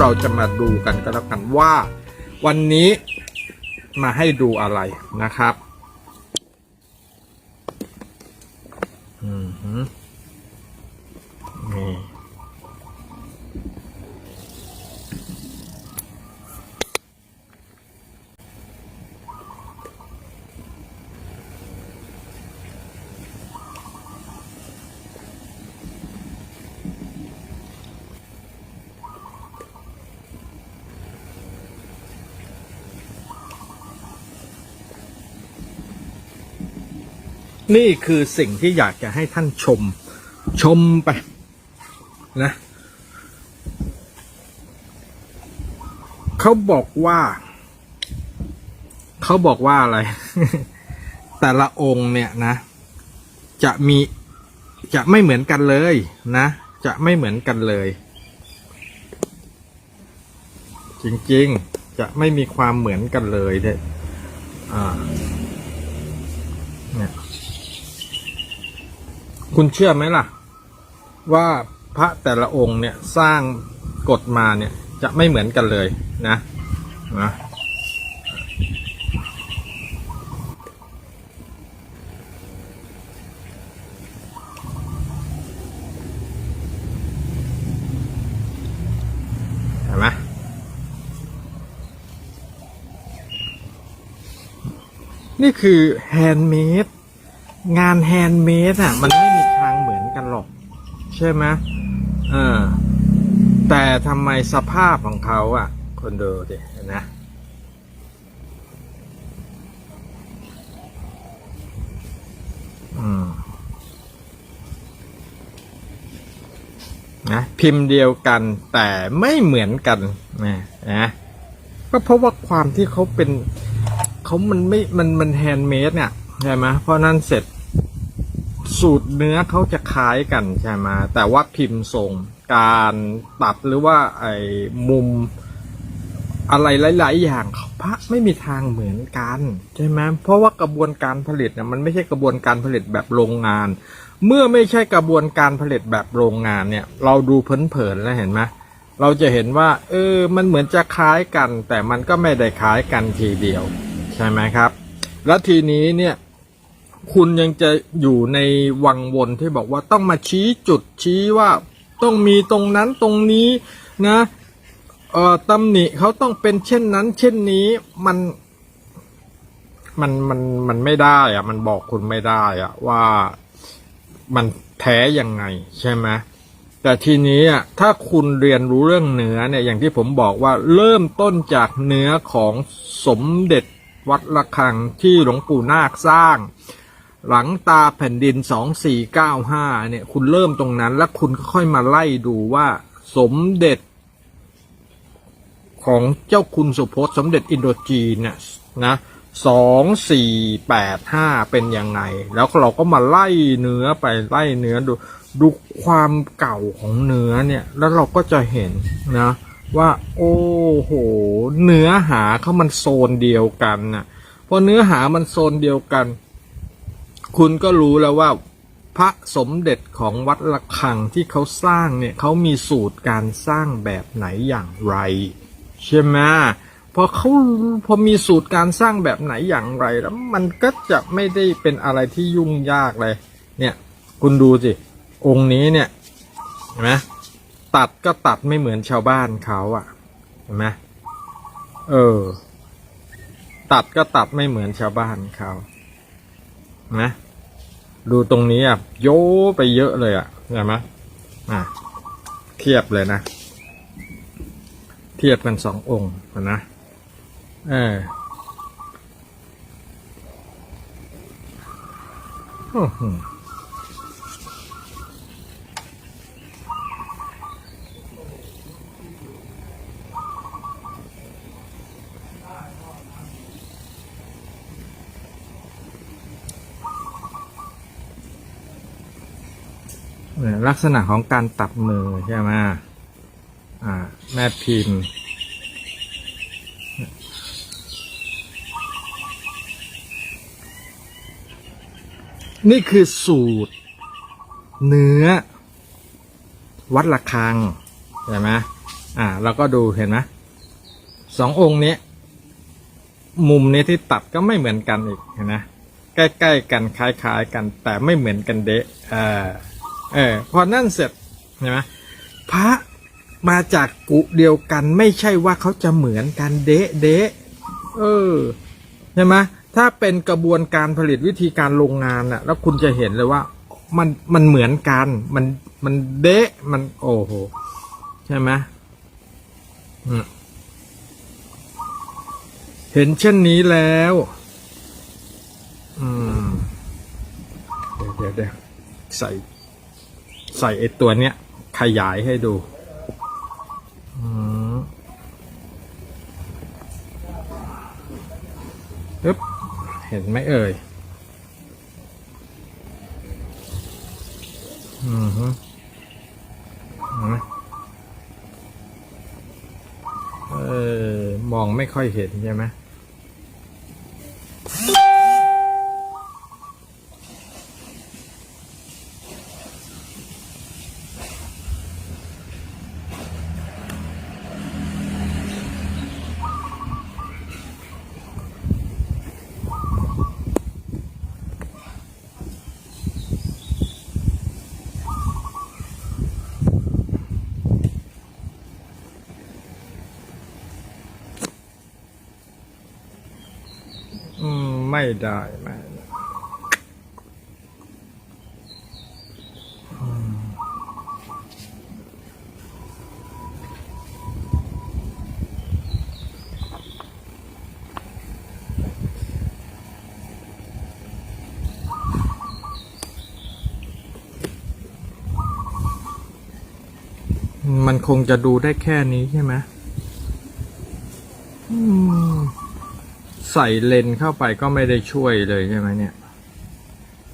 เราจะมาดูกันก็แล้วกันว่า วันนี้มาให้ดูอะไรนะครับอืมนี่ นี่คือสิ่งที่อยากจะให้ท่านชม ชมไป นะเขาบอกว่าเขาบอกว่าอะไร แต่ละองค์เนี่ยนะ จะมีจะไม่เหมือนกันเลยนะ จะไม่เหมือนกันเลย จริงๆจะไม่มีความเหมือนกันเลยเนี่ยอ่าเนี่ย คุณเชื่อไหมล่ะ ว่าพระแต่ละองค์เนี่ยสร้างกฎมาเนี่ยจะไม่เหมือนกันเลยนะนะเห็นไหมนี่คือแฮนด์เมดงานแฮนด์เมดอะมัน ใช่ไหมเออแต่ทำไมสภาพของเขาอะ คนดูดินะอืมนะพิมพ์เดียวกันแต่ไม่เหมือนกันนะนะก็เพราะว่าความที่เขาเป็นเขามันไม่มันมันแฮนด์เมดเนี่ยใช่ไหมเพราะนั้นเสร็จสูตรเนื้อเขาจะ ล้ายกันใช่ไหมแต่ว่าพิมพ์ทรงการตัดหรือว่าไอ้มุมอะไรหลาย ๆ อย่างเขาพระไม่มีทางเหมือนกันใช่ไหมเพราะว่ากระบวนการผลิตเนี่ยมันไม่ใช่กระบวนการผลิตแบบโรงงาน เมื่อไม่ใช่กระบวนการผลิตแบบโรงงานเนี่ย เราดูเผินๆแล้วเห็นไหมเราจะเห็นว่า เออ มันเหมือนจะคล้ายกัน แต่มันก็ไม่ได้คล้ายกันทีเดียว ใช่ไหมครับ แล้วทีนี้เนี่ย คุณยังจะอยู่ในวังวนที่บอกว่าต้องมาชี้จุดชี้ว่าต้องมีตรงนั้นตรงนี้นะเอ่อตำหนิเขาต้องเป็นเช่นนั้น เช่นนี้มันมันมันมันไม่ได้อะมันบอกคุณไม่ได้อะว่ามันแท้ยังไงใช่ไหมแต่ทีนี้อะถ้าคุณเรียนรู้เรื่องเนื้อเนี่ยอย่างที่ผมบอกว่าเริ่มต้นจากเนื้อของสมเด็จวัดระฆังที่หลวงปู่นาคสร้าง หลังตาแผ่นดิน 2495 เนี่ย คุณเริ่มตรงนั้น แล้วคุณค่อยมาไล่ดูว่าสมเด็จ ของเจ้าคุณสุพจน์สมเด็จอินโดจีนเนี่ยนะ2485เป็นยังไง แล้วเราก็มาไล่เนื้อไปไล่เนื้อดูดูความเก่าของเนื้อเนี่ย แล้วเราก็จะเห็นนะ ว่า โอ้โห เนื้อหาเขามันโซนเดียวกันน่ะพอเนื้อหามันโซนเดียวกัน คุณก็รู้แล้วว่า พระสมเด็จของวัดระฆังที่เขาสร้างเนี่ยเขามีสูตรการสร้างแบบไหนอย่างไร ใช่ไหมพอเขาพอมีสูตรการสร้างแบบไหนอย่างไร แล้วมันก็จะไม่ได้เป็นอะไรที่ยุ่งยากเลย เนี่ย คุณดูสิ องค์นี้เนี่ยเห็นไหมตัดก็ตัดไม่เหมือนชาวบ้านเขาอะเห็นไหมเออ ตัดก็ตัดไม่เหมือนชาวบ้านเขานะ ดูตรงนี้อะโยไปเยอะเลยอะเห็นไหมอะเทียบเลยนะ เทียบกันสององค์นะเอออือ ลักษณะของการตัดมือใช่ไหมอ่า แม่พิมพ์ นี่คือสูตร เนื้อ วัดระฆังใช่ไหมอ่าเราก็ดูเห็นไหมสององค์นี้ มุมนี้ที่ตัดก็ไม่เหมือนกันอีกเห็นไหมใกล้ ๆ กันคล้าย ๆ กันแต่ไม่เหมือนกันเดะเออ เออพอนั่นเสร็จเห็นไหมพระมาจากกุเดียวกันไม่ใช่ว่าเขาจะเหมือนกันเดะเดะเออใช่ไหมถ้าเป็นกระบวนการผลิตวิธีการโรงงานน่ะ แล้วคุณจะเห็นเลยว่ามันมันเหมือนกันมันมันเดะมันโอ้โหใช่ไหมเห็นเช่นนี้แล้ว อืม เดี๋ยวเดี๋ยวเดี๋ยวใส่ ใส่ไอตัวเนี้ย ขยายให้ดูอืมปึ๊บเห็นไหมเอ่ยอืมฮึเห็นไหมเออมองไม่ค่อยเห็นใช่ไหม ไม่ได้ไม่ได้มันคงจะดูได้แค่นี้ใช่ไหมอืม ใส่เลนเข้าไปก็ไม่ได้ช่วยเลยใช่ไหมเนี่ย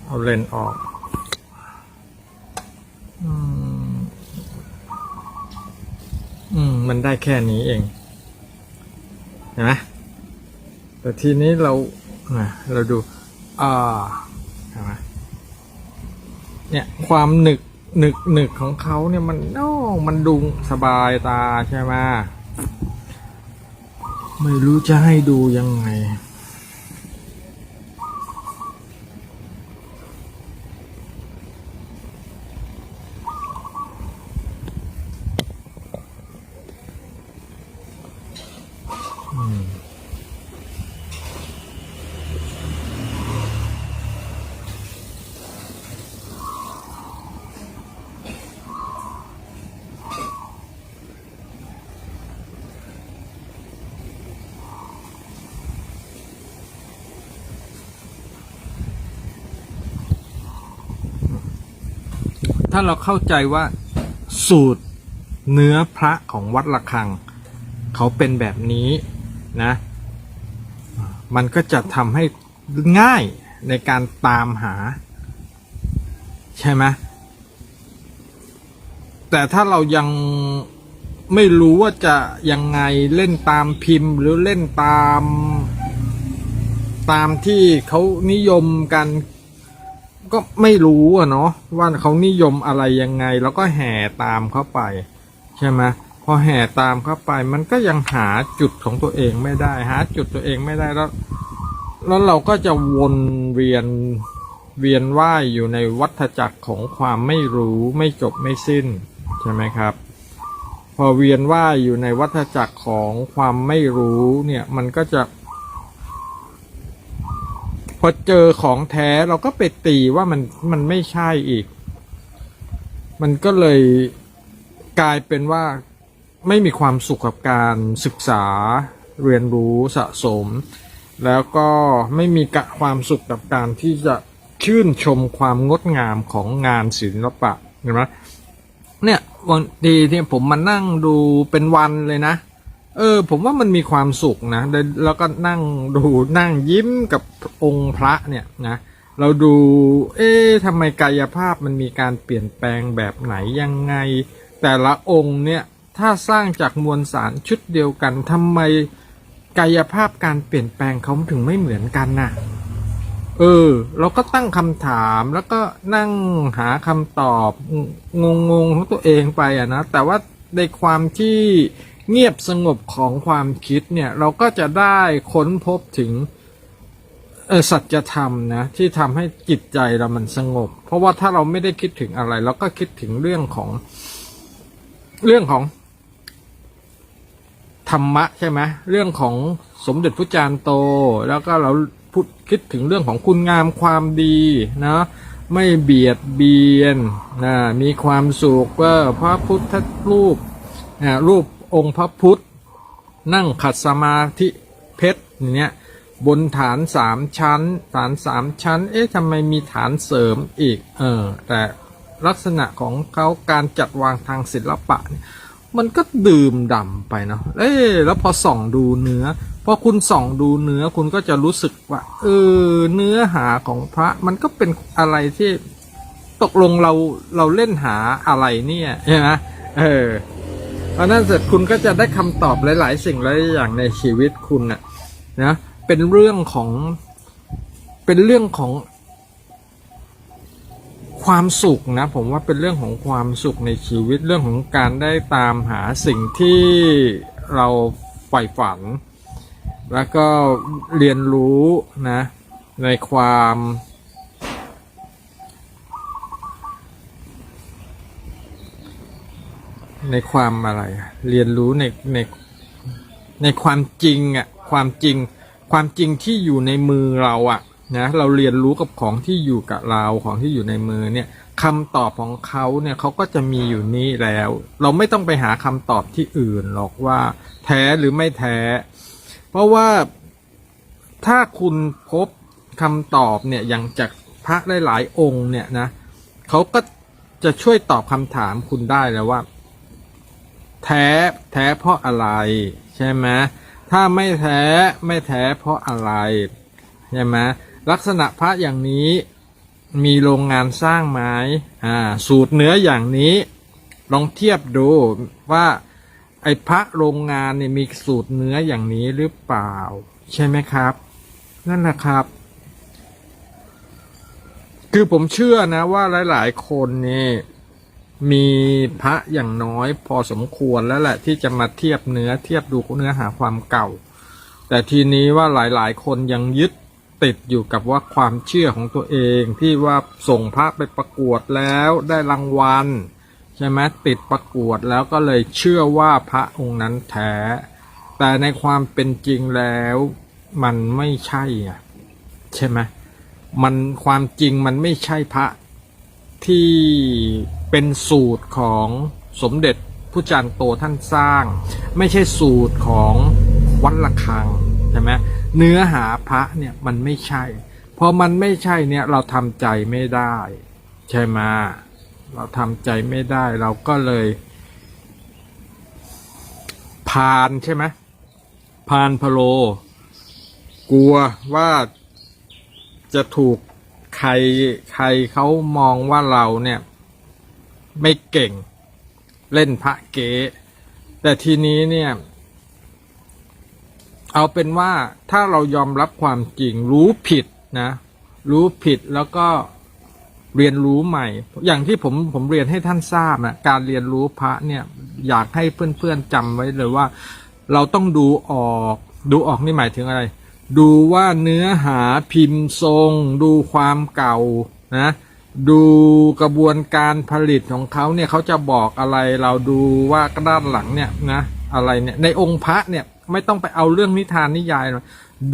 เอาเลนออกอืม มันได้แค่นี้เอง เห็นไหมแต่ทีนี้เราเราดู อ่าเห็นไหมเนี่ย ความหนึกหนึกหนึกของเขาเนี่ยมันโอ้มันดูสบายตาใช่ไหม ไม่รู้จะให้ดูยังไง อืม ถ้าเราเข้าใจว่าสูตรเนื้อพระของวัดระฆัง เขาเป็นแบบนี้นะ มันก็จะทำให้ง่ายในการตามหา ใช่ไหมแต่ถ้าเรายังไม่รู้ว่าจะยังไงเล่นตามพิมพ์ หรือเล่นตาม ตามที่เขานิยมกัน ก็ไม่รู้อะเนาะว่าเขานิยมอะไรยังไง แล้วก็แห่ตามเข้าไป ใช่ไหมพอแห่ตามเข้าไป มันก็ยังหาจุดของตัวเองไม่ได้หาจุดตัวเองไม่ได้แล้ว แล้วเราก็จะวนเวียนเวียนว่ายอยู่ในวัฏจักรของความไม่รู้ไม่จบไม่สิ้นใช่ไหมครับ พอเวียนว่ายอยู่ในวัฏจักรของความไม่รู้เนี่ยมันก็จะ พอเจอของแท้เราก็ไปตีว่ามันมันไม่ใช่อีก มันก็เลยกลายเป็นว่าไม่มีความสุขกับการศึกษาเรียนรู้สะสม แล้วก็ไม่มีกะความสุขกับการที่จะชื่นชมความงดงามของงานศิลปะเห็นไหมเนี่ยวันดีที่ผมมานั่งดูเป็นวันเลยนะ เออ ผมว่ามันมีความสุขนะแล้วก็นั่งดูนั่งยิ้มกับองค์พระเนี่ยนะเราดู เอ๊ะทำไมกายภาพมันมีการเปลี่ยนแปลงแบบไหนยังไง แต่ละองค์เนี่ยถ้าสร้างจากมวลสารชุดเดียวกันทำไมกายภาพการเปลี่ยนแปลงเขาถึงไม่เหมือนกันน่ะ เออ เราก็ตั้งคำถามแล้วก็นั่งหาคำตอบงงๆของตัวเองไปอะนะ แต่ว่าในความที่ เงียบสงบของความคิดเนี่ยเราก็จะได้ค้นพบถึงสัจธรรมนะที่ทำให้จิตใจเรามันสงบ เพราะว่าถ้าเราไม่ได้คิดถึงอะไรเราก็คิดถึงเรื่องของเรื่องของธรรมะใช่ไหมเรื่องของสมเด็จพระจารย์โต แล้วก็เราพูดคิดถึงเรื่องของคุณงามความดีนะไม่เบียดเบียนนะมีความสุขว่าพระพุทธรูปนะรูป องค์พระพุทธ นั่งขัดสมาธิเพชรเนี้ยบนฐานสามชั้น ฐานสามชั้น เอ๊ะทำไมมีฐานเสริมอีก เออ แต่ลักษณะของเขาการจัดวางทางศิลปะ มันก็ดื่มด่ำไปเนาะ เอ้ยแล้วพอส่องดูเนื้อ พอคุณส่องดูเนื้อคุณก็จะรู้สึกว่า เออ เนื้อหาของพระมันก็เป็นอะไรที่ตกลงเราเราเล่นหาอะไรเนี่ยใช่ไหมเออ เพราะนั้นเสร็จคุณก็จะได้คำตอบหลาย ๆ สิ่งหลายอย่างในชีวิตคุณน่ะนะเป็นเรื่องของเป็นเรื่องของความสุขนะผมว่าเป็นเรื่องของความสุขในชีวิตเรื่องของการได้ตามหาสิ่งที่เราใฝ่ฝัน แล้วก็เรียนรู้นะในความ ในความอะไรเรียนรู้ในในในความจริงอะความจริง ความจริงที่อยู่ในมือเราอะนะเราเรียนรู้กับของที่อยู่กับเราของที่อยู่ในมือเนี่ยคำตอบของเขาเนี่ยเขาก็จะมีอยู่นี่แล้ว เราไม่ต้องไปหาคำตอบที่อื่นหรอกว่า แท้หรือไม่แท้ เพราะว่าถ้าคุณพบคำตอบเนี่ยอย่างจากพระหลายๆองค์เนี่ยนะเขาก็จะช่วยตอบคำถามคุณได้แล้วว่า แท้แท้เพราะอะไร ใช่ไหมถ้าไม่แท้ไม่แท้เพราะอะไร ใช่ไหมลักษณะพระอย่างนี้มีโรงงานสร้างไหมอ่าสูตรเนื้ออย่างนี้ลองเทียบดูว่าไอ้พระโรงงานเนี่ยมีสูตรเนื้ออย่างนี้หรือเปล่า ใช่ไหมครับ นั่นแหละครับ คือผมเชื่อนะว่าหลาย ๆ คนนี่ มีพระอย่างน้อยพอสมควรแล้วแหละที่จะมาเทียบเนื้อเทียบดูเนื้อหาความเก่า แต่ทีนี้ว่าหลายๆ คนยังยึดติดอยู่กับว่าความเชื่อของตัวเองที่ว่าส่งพระไปประกวดแล้วได้รางวัลใช่ไหมติดประกวดแล้วก็เลยเชื่อว่าพระองค์นั้นแท้แต่ในความเป็นจริงแล้วมันไม่ใช่อะใช่ไหมมันความจริงมันไม่ใช่พระ ที่เป็นสูตรของสมเด็จผู้จารย์โตท่านสร้าง ไม่ใช่สูตรของวัดระฆังใช่ไหมเนื้อหาพระเนี่ยมันไม่ใช่พอมันไม่ใช่เนี่ยเราทำใจไม่ได้ ใช่ไหมเราทำใจไม่ได้เราก็เลยพานใช่ไหมพานพะโล กลัวว่าจะถูก ใครใครเขามองว่าเราเนี่ย ไม่เก่งเล่นพระเก๋แต่ทีนี้เนี่ย เอาเป็นว่าถ้าเรายอมรับความจริงรู้ผิดนะ รู้ผิดแล้วก็เรียนรู้ใหม่ อย่างที่ผมผมเรียนให้ท่านทราบนะการเรียนรู้พระเนี่ย อยากให้เพื่อนๆจำไว้เลยว่า เราต้องดูออก ดูออกนี่หมายถึงอะไร ดูว่าเนื้อหาพิมพ์ทรง ดูความเก่านะดูกระบวนการผลิตของเขาเนี่ยเขาจะบอกอะไรเราดูว่าด้านหลังเนี่ยนะอะไรเนี่ยในองค์พระเนี่ยไม่ต้องไปเอาเรื่องนิทานนิยายหรอก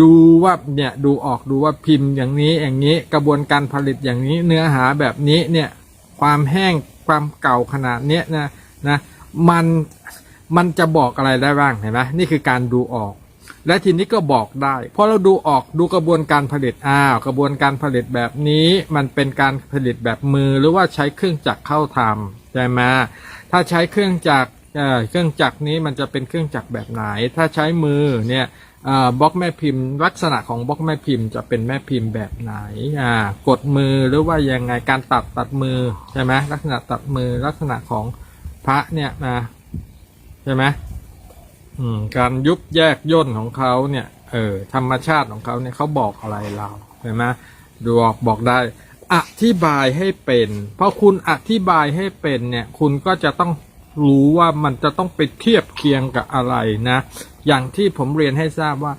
ดูว่าเนี่ยดูออกดูว่าพิมพ์อย่างนี้อย่างนี้กระบวนการผลิตอย่างนี้เนื้อหาแบบนี้เนี่ยความแห้งความเก่าขนาดเนี้ยนะนะมันมันจะบอกอะไรได้บ้างเห็นไหมนี่คือการดูออก และทีนี้ก็บอกได้เพราะเราดูออกดูกระบวนการผลิตอ้าวกระบวนการผลิตแบบนี้มันเป็นการผลิตแบบมือหรือว่าใช้เครื่องจักรเข้าทำใช่ไหมถ้าใช้เครื่องจักรเเครื่องจักรนี้มันจะเป็นเครื่องจักรแบบไหน ถ้าใช้มือเนี่ยบล็อกแม่พิมพ์ ลักษณะของบล็อกแม่พิมพ์จะเป็นแม่พิมพ์แบบไหนกดมือหรือว่ายังไงการตัดตัดมือใช่ไหมลักษณะตัดมือลักษณะของพระเนี่ยนะใช่ไหม การยุบแยกย่นของเขาเนี่ย เออธรรมชาติของเขาเนี่ยเขาบอกอะไรเราเห็นไหมดูออกบอกได้ อธิบายให้เป็น เพราะคุณอธิบายให้เป็นเนี่ย คุณก็จะต้องรู้ว่ามันจะต้องไปเทียบเคียงกับอะไรนะ อย่างที่ผมเรียนให้ทราบว่า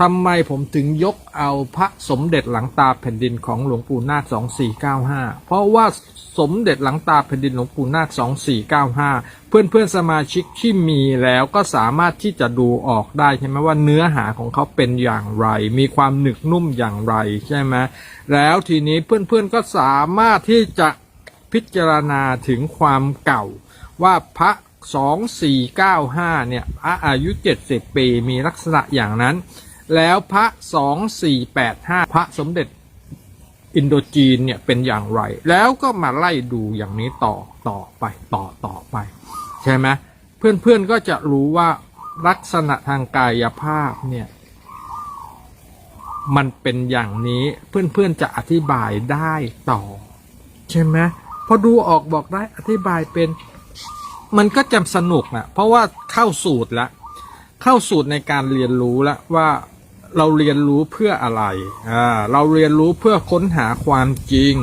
ทำไมผมถึงยกเอาพระสมเด็จหลังตาแผ่นดินของหลวงปู่นาค2495 เพราะว่าสมเด็จหลังตาแผ่นดินหลวงปู่นาค2495 เพื่อนเพื่อนสมาชิกที่มีแล้วก็สามารถที่จะดูออกได้ใช่ไหมว่าเนื้อหาของเขาเป็นอย่างไร มีความหนึกนุ่มอย่างไรใช่ไหมแล้วทีนี้เพื่อนๆก็สามารถที่จะพิจารณาถึงความเก่าว่าพระ2495 เนี่ยพระอายุ 70 ปีมีลักษณะอย่างนั้น แล้วพระ2485พระสมเด็จอินโดจีนเนี่ยเป็นอย่างไร แล้วก็มาไล่ดูอย่างนี้ต่อต่อไปต่อต่อไป ใช่ไหมเพื่อนๆก็จะรู้ว่าลักษณะทางกายภาพเนี่ย มันเป็นอย่างนี้เพื่อนๆจะอธิบายได้ต่อ ใช่ไหมพอดูออกบอกได้อธิบายเป็น มันก็จำสนุกนะเพราะว่าเข้าสูตรละ เข้าสูตรในการเรียนรู้ล้วว่า เราเรียนรู้เพื่ออะไรอ่าเราเรียนรู้เพื่อค้นหาความจริง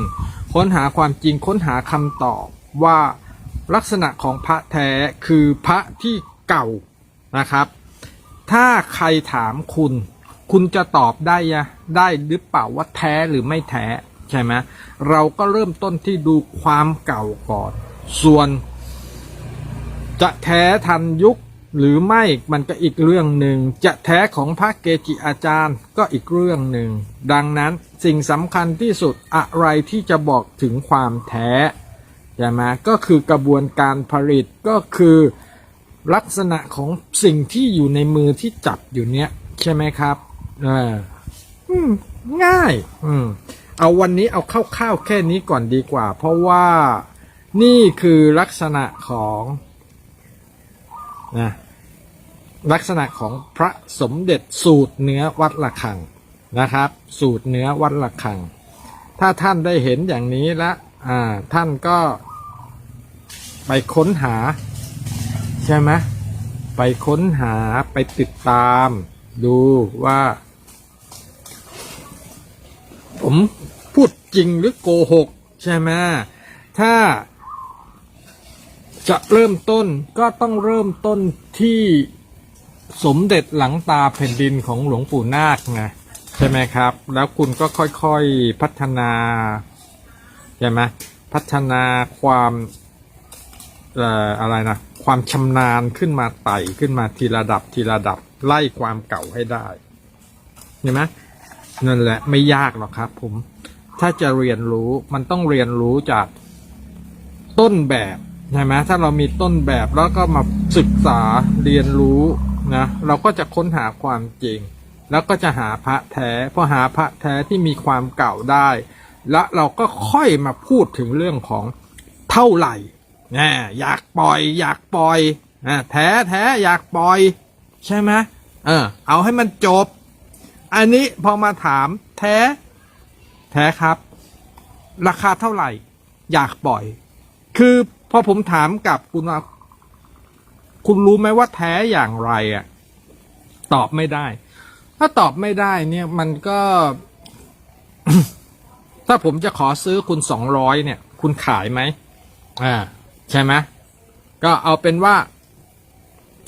ค้นหาความจริงค้นหาคำตอบว่าลักษณะของพระแท้คือพระที่เก่านะครับ ถ้าใครถามคุณ คุณจะตอบได้ยะได้หรือเปล่าว่าแท้หรือไม่แท้ใช่ไหมเราก็เริ่มต้นที่ดูความเก่าก่อน ส่วน จะแท้ทันยุค หรือไม่มันก็อีกเรื่องหนึ่ง จะแท้ของพระเกจิอาจารย์ก็อีกเรื่องหนึ่ง ดังนั้นสิ่งสำคัญที่สุดอะไรที่จะบอกถึงความแท้ใช่ไหมก็คือกระบวนการผลิตก็คือลักษณะของสิ่งที่อยู่ในมือที่จับอยู่เนี้ยใช่ไหมครับเออง่าย อืม เอาวันนี้เอาคร่าวๆแค่นี้ก่อนดีกว่า เพราะว่านี่คือลักษณะของนะ ลักษณะของพระสมเด็จสูตรเนื้อวัดละคังนะครับ สูตรเนื้อวัดละคัง ถ้าท่านได้เห็นอย่างนี้แล้วท่านก็ไปค้นหา ใช่ไหมไปค้นหาไปติดตามดูว่า ผมพูดจริงหรือโกหก ใช่ไหมถ้าจะเริ่มต้นก็ต้องเริ่มต้นที่ สมเด็จหลังตาแผ่นดินของหลวงปู่นาคไงใช่ไหมครับ แล้วคุณก็ค่อยๆพัฒนาใช่ไหมพัฒนาความเอ่ออะไรนะความชำนาญขึ้นมาไต่ขึ้นมาทีระดับทีระดับไล่ความเก่าให้ได้เห็นไหมนั่นแหละไม่ยากหรอกครับ ผม ถ้าจะเรียนรู้มันต้องเรียนรู้จากต้นแบบใช่ไหมถ้าเรามีต้นแบบแล้วก็มาศึกษาเรียนรู้ นะเราก็จะค้นหาความจริง แล้วก็จะหาพระแท้พอหาพระแท้ที่มีความเก่าได้ แล้วเราก็ค่อยมาพูดถึงเรื่องของเท่าไหร่นะอยากปล่อย อยากปล่อยนะแท้แท้อยากปล่อย ใช่ไหมเออเอาให้มันจบ อันนี้พอมาถามแท้ แท้ครับ ราคาเท่าไหร่ อยากปล่อย คือพอผมถามกับคุณว่า คุณรู้ไหมว่าแท้อย่างไรอะ ตอบไม่ได้ ถ้าตอบไม่ได้เนี่ยมันก็ ถ้าผมจะขอซื้อคุณสองร้อยเนี่ย คุณขายไหมอ่า ใช่ไหมก็เอาเป็นว่า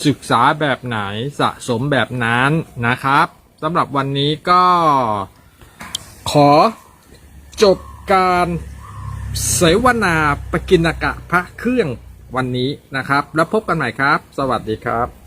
ศึกษาแบบไหนสะสมแบบนั้นนะครับสำหรับวันนี้ก็ขอจบการเสวนาปกินกะพระเครื่อง วันนี้นะครับ แล้วพบกันใหม่ครับ สวัสดีครับ